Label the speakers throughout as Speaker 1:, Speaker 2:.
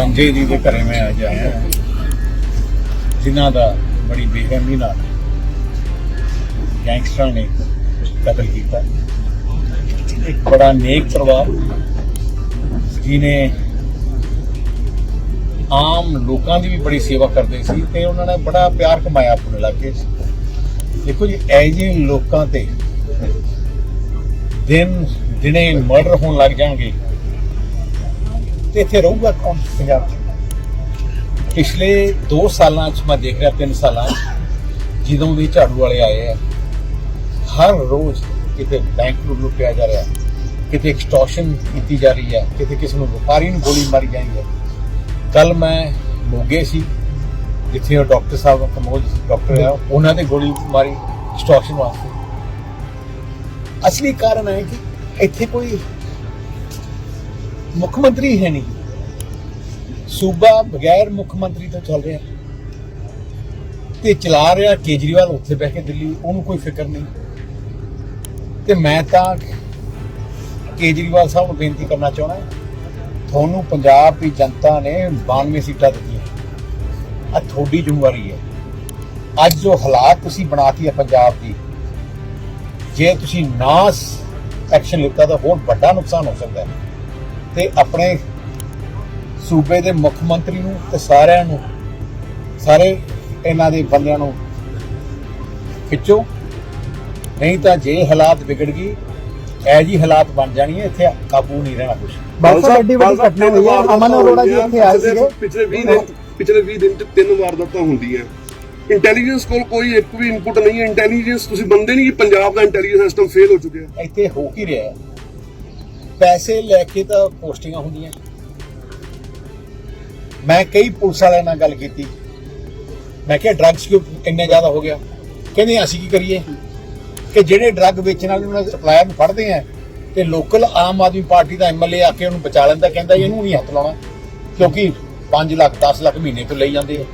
Speaker 1: ਸੰਜੇ ਜੀ ਦੇ ਘਰੇ ਮੈਂ ਅੱਜ ਆਇਆ ਹਾਂ, ਜਿਨ੍ਹਾਂ ਦਾ ਬੜੀ ਬੇਰਹਿਮੀ ਨਾਲ ਗੈਂਗਸਟਰਾਂ ਨੇ ਕਤਲ ਕੀਤਾ। ਇੱਕ ਬੜਾ ਨੇਕ ਪਰਿਵਾਰ ਜਿਨੇ ਆਮ ਲੋਕਾਂ ਦੀ ਵੀ ਬੜੀ ਸੇਵਾ ਕਰਦੇ ਸੀ ਤੇ ਉਹਨਾਂ ਨੇ ਬੜਾ ਪਿਆਰ ਕਮਾਇਆ ਆਪਣੇ ਇਲਾਕੇ 'ਚ। ਦੇਖੋ ਜੀ ਐ ਜਿਹੇ ਲੋਕਾਂ ਤੇ ਦਿਨ ਦਿਨੇ ਮਰਡਰ ਹੋਣ ਲੱਗ ਜਾਣਗੇ। ਤੇ ਇੱਥੇ ਰਹੂਗਾ ਕੌਣ ਪੰਜਾਬ ਪਿਛਲੇ 2 ਸਾਲਾਂ 'ਚ ਮੈਂ ਦੇਖ ਰਿਹਾ 3 ਸਾਲਾਂ 'ਚ, ਜਦੋਂ ਵੀ ਝਾੜੂ ਵਾਲੇ ਆਏ ਆ, ਹਰ ਰੋਜ਼ ਕਿਤੇ ਬੈਂਕ ਨੂੰ ਲੁੱਟਿਆ ਜਾ ਰਿਹਾ, ਕਿਤੇ ਐਕਸਟੋਰਸ਼ਨ ਕੀਤੀ ਜਾ ਰਹੀ ਹੈ ਕਿਤੇ ਕਿਸੇ ਨੂੰ ਵਪਾਰੀ ਨੂੰ ਗੋਲੀ ਮਾਰੀ ਜਾਂਦੀ ਹੈ ਕੱਲ ਮੈਂ ਮੋਗੇ ਸੀ, ਜਿੱਥੇ ਉਹ ਡਾਕਟਰ ਸਾਹਿਬ ਕਮੋਜ ਡਾਕਟਰ ਆ, ਉਹਨਾਂ ਤੇ ਗੋਲੀ ਮਾਰੀ ਐਕਸਟੋਰਸ਼ਨ ਵਾਸਤੇ। ਅਸਲੀ ਕਾਰਨ ਹੈ ਕਿ ਇੱਥੇ ਕੋਈ ਮੁੱਖ ਮੰਤਰੀ ਹੈ ਨਹੀਂ। ਸੂਬਾ ਬਗੈਰ ਮੁੱਖ ਮੰਤਰੀ ਤੋਂ ਚੱਲ ਰਿਹਾ। ਤੇ ਚਲਾ ਰਿਹਾ ਕੇਜਰੀਵਾਲ ਉੱਥੇ ਬਹਿ ਕੇ ਦਿੱਲੀ, ਉਹਨੂੰ ਕੋਈ ਫਿਕਰ ਨਹੀਂ। ਤੇ ਮੈਂ ਤਾਂ ਕੇਜਰੀਵਾਲ ਸਾਹਿਬ ਨੂੰ ਬੇਨਤੀ ਕਰਨਾ ਚਾਹੁੰਦਾ ਤੁਹਾਨੂੰ ਪੰਜਾਬ ਦੀ ਜਨਤਾ ਨੇ 92 ਸੀਟਾਂ ਦਿੱਤੀਆਂ। ਆ ਤੁਹਾਡੀ ਜ਼ਿੰਮੇਵਾਰੀ ਹੈ। ਅੱਜ ਜੋ ਹਾਲਾਤ ਤੁਸੀਂ ਬਣਾਤੀ ਹੈ ਪੰਜਾਬ ਦੀ, ਜੇ ਤੁਸੀਂ ਨਾ ਐਕਸ਼ਨ ਲਿੱਤਾ ਤਾਂ ਹੋਰ ਵੱਡਾ ਨੁਕਸਾਨ ਹੋ ਸਕਦਾ ਹੈ। ਤੇ ਆਪਣੇ ਸੂਬੇ ਦੇ ਮੁੱਖ ਮੰਤਰੀ ਨੂੰ ਤੇ ਸਾਰਿਆਂ ਨੂੰ ਸਾਰੇ ਇਹਨਾਂ ਦੇ ਬੰਦਿਆਂ ਨੂੰ ਖਿੱਚੋ। ਨਹੀਂ ਤਾਂ ਜੇ ਹਾਲਾਤ ਵਿਗੜ ਗਈ ਐ ਜੀ ਹਾਲਾਤ ਬਣ ਜਾਣੀ ਹੈ ਇੱਥੇ ਕਾਬੂ ਨਹੀਂ ਰਹਿਣਾ
Speaker 2: ਬਾਲ ਸਾਹਿਬ ਐਡੀ ਵੱਡੀ ਘਟਨਾ ਹੋਈ ਹੈ ਅਮਨ ਅਰੋੜਾ ਜੀ ਇੱਥੇ ਆਏ ਸੀਗੇ।
Speaker 3: ਪਿਛਲੇ 20 ਦਿਨ ਪਿਛਲੇ 20 ਦਿਨ ਚ ਤਿੰਨ ਵਾਰਦਾਤਾਂ ਹੁੰਦੀਆਂ ਇੰਟੈਲੀਜੈਂਸ ਕੋਲ ਕੋਈ ਇੱਕ ਵੀ ਇਨਪੁਟ ਨਹੀਂ ਹੈ। ਇੰਟੈਲੀਜੈਂਸ ਤੁਸੀਂ ਬੰਦੇ ਨਹੀਂ ਕਿ ਪੰਜਾਬ ਦਾ ਇੰਟੈਲੀਜੈਂਸ ਸਿਸਟਮ ਫੇਲ ਹੋ ਚੁੱਕਿਆ।
Speaker 1: ਇੱਥੇ ਹੋ ਕੀ ਰਿਹਾ? ਹੈ? ਪੈਸੇ ਲੈ ਕੇ ਤਾਂ ਪੋਸਟਿੰਗਾਂ ਹੁੰਦੀਆਂ ਮੈਂ ਕਈ ਪੁਲਿਸ ਵਾਲਿਆਂ ਨਾਲ ਗੱਲ ਕੀਤੀ। ਮੈਂ ਕਿਹਾ ਡਰੱਗਸ ਕਿਉਂ ਇੰਨੇ ਜ਼ਿਆਦਾ ਹੋ ਗਿਆ? ਕਹਿੰਦੇ, ਅਸੀਂ ਕੀ ਕਰੀਏ? ਕਿ ਜਿਹੜੇ ਡਰੱਗ ਵੇਚਣ ਵਾਲੇ ਉਹਨਾਂ ਦੇ ਸਪਲਾਇਰ ਨੂੰ ਫੜਦੇ ਆ ਤੇ ਲੋਕਲ ਆਮ ਆਦਮੀ ਪਾਰਟੀ ਦਾ ਐਮਐਲਏ ਆ ਕੇ ਉਹਨੂੰ ਬਚਾ ਲੈਂਦਾ, ਕਹਿੰਦਾ ਇਹਨੂੰ ਨਹੀਂ ਹੱਥ ਲਾਉਣਾ। ਕਿਉਂਕਿ 5 ਲੱਖ 10 ਲੱਖ ਮਹੀਨੇ ਤੋਂ ਲਈ ਜਾਂਦੇ ਆ।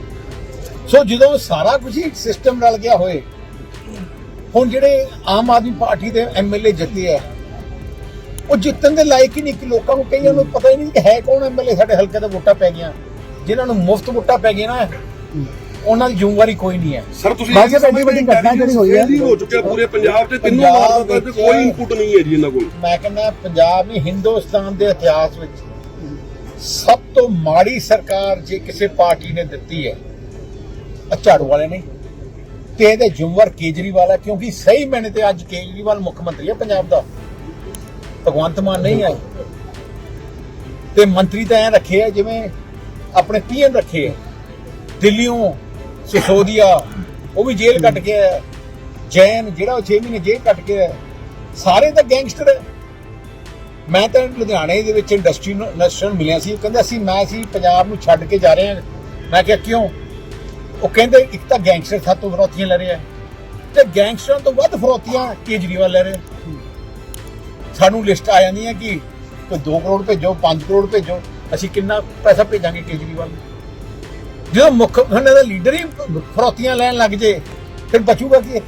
Speaker 1: ਸੋ ਜਦੋਂ ਸਾਰਾ ਕੁਝ ਹੀ ਸਿਸਟਮ ਰਲ ਗਿਆ ਹੋਏ, ਹੁਣ ਜਿਹੜੇ ਆਮ ਆਦਮੀ ਪਾਰਟੀ ਦੇ ਐਮਐਲਏ ਜਿੱਤੇ ਆ ਉਹ ਜਿੱਤਣ ਦੇ ਲਾਇਕ ਹੀ ਨਹੀਂ ਕਿ ਲੋਕਾਂ ਨੂੰ ਕਈਆਂ ਨੂੰ ਪਤਾ ਹੀ ਨਹੀਂ ਕਿ ਹੈ ਕੌਣ ਐਮਐਲਏ ਸਾਡੇ ਹਲਕੇ ਦਾ ਵੋਟਾਂ ਪੈ ਗਈਆਂ। ਜਿਨ੍ਹਾਂ ਨੂੰ ਮੁਫਤ ਵੋਟਾਂ ਪੈ ਗਈਆਂ ਨਾ ਉਹਨਾਂ ਦੀ ਜ਼ਿੰਮੇਵਾਰੀ ਕੋਈ ਨਹੀਂ ਹੈ।
Speaker 3: ਸਰ ਤੁਸੀਂ
Speaker 2: ਸਾਹਿਬ ਐਡੀ ਵੱਡੀ ਘਟਨਾ ਜਿਹੜੀ ਹੋਈ ਹੈ।
Speaker 3: ਹੀ ਚੁੱਕਿਆ ਪੂਰੇ ਪੰਜਾਬ 'ਚ ਤਿੰਨੋਂ 'ਚ
Speaker 1: ਵਿੱਚ-
Speaker 3: ਕੋਈ ਇਨਪੁਟ ਨਹੀਂ ਹੈ ਜੀ ਇਹਨਾਂ ਕੋਲ।
Speaker 1: ਮੈਂ ਕਹਿੰਦਾ ਪੰਜਾਬ ਨਹੀਂ ਹਿੰਦੁਸਤਾਨ ਦੇ ਇਤਿਹਾਸ ਵਿੱਚ ਸਭ ਤੋਂ ਮਾੜੀ ਸਰਕਾਰ ਜੇ ਕਿਸੇ ਪਾਰਟੀ ਨੇ ਦਿੱਤੀ ਹੈ ਝਾੜੂ ਵਾਲੇ ਨੇ। ਤੇ ਇਹਦੇ ਜ਼ਿੰਮੇਵਾਰ ਕੇਜਰੀਵਾਲ ਹੈ ਕਿਉਂਕਿ ਸਹੀ ਮੈਨੇ ਤੇ ਅੱਜ ਕੇਜਰੀਵਾਲ ਮੁੱਖ ਮੰਤਰੀ ਹੈ ਪੰਜਾਬ ਦਾ। ਭਗਵੰਤ ਮਾਨ ਨਹੀਂ ਆਏ। ਤੇ ਮੰਤਰੀ ਤਾਂ ਐ ਰੱਖੇ ਆ ਜਿਵੇਂ ਆਪਣੇ ਪੀਐਮ ਰੱਖੇ ਆ। ਦਿੱਲੀੋਂ ਸਿਸੋਦੀਆ, ਉਹ ਵੀ ਜੇਲ੍ਹ ਕੱਟ ਕੇ ਆਇਆ। ਜੈਨ, ਜਿਹੜਾ ਉਹ 6 ਮਹੀਨੇ ਜੇਲ੍ਹ ਕੱਟ ਕੇ ਆਇਆ। ਸਾਰੇ ਤਾਂ ਗੈਂਗਸਟਰ ਹੈ ਮੈਂ ਤਾਂ ਲੁਧਿਆਣੇ ਦੇ ਵਿੱਚ ਇੰਡਸਟਰੀ ਨੈਸ਼ਨਲ ਮਿਲਿਆ ਸੀ। ਉਹ ਕਹਿੰਦਾ ਸੀ, ਮੈਂ ਸੀ ਪੰਜਾਬ ਨੂੰ ਛੱਡ ਕੇ ਜਾ ਰਹੇ ਹਾਂ। ਮੈਂ ਕਿਹਾ, ਕਿਉਂ? ਉਹ ਕਹਿੰਦੇ, ਇੱਕ ਤਾਂ ਗੈਂਗਸਟਰ ਸਾਤੋਂ ਫਰੋਤੀਆਂ ਲੈ ਰਹੇ। ਰਿਹਾ ਤੇ ਗੈਂਗਸਟਰਾਂ ਤੋਂ ਵੱਧ ਫਰੋਤੀਆਂ ਕੇਜਰੀਵਾਲ ਲੈ ਰਹੇ। ਸਾਨੂੰ ਲਿਸਟ ਆ ਜਾਂਦੀ ਹੈ ਕਿ ਕੋਈ 2 ਕਰੋੜ ਭੇਜੋ 5 ਕਰੋੜ ਭੇਜੋ, ਅਸੀਂ ਕਿੰਨਾ ਪੈਸਾ ਭੇਜਾਂਗੇ ਕੇਜਰੀਵਾਲ ਨੂੰ? ਜਦੋਂ ਮੁੱਖ ਉਹਨਾਂ ਦਾ ਲੀਡਰ ਹੀ ਫਰੋਤੀਆਂ ਲੈਣ ਲੱਗ ਜੇ, ਫਿਰ ਬਚੂਗਾ ਕੀ?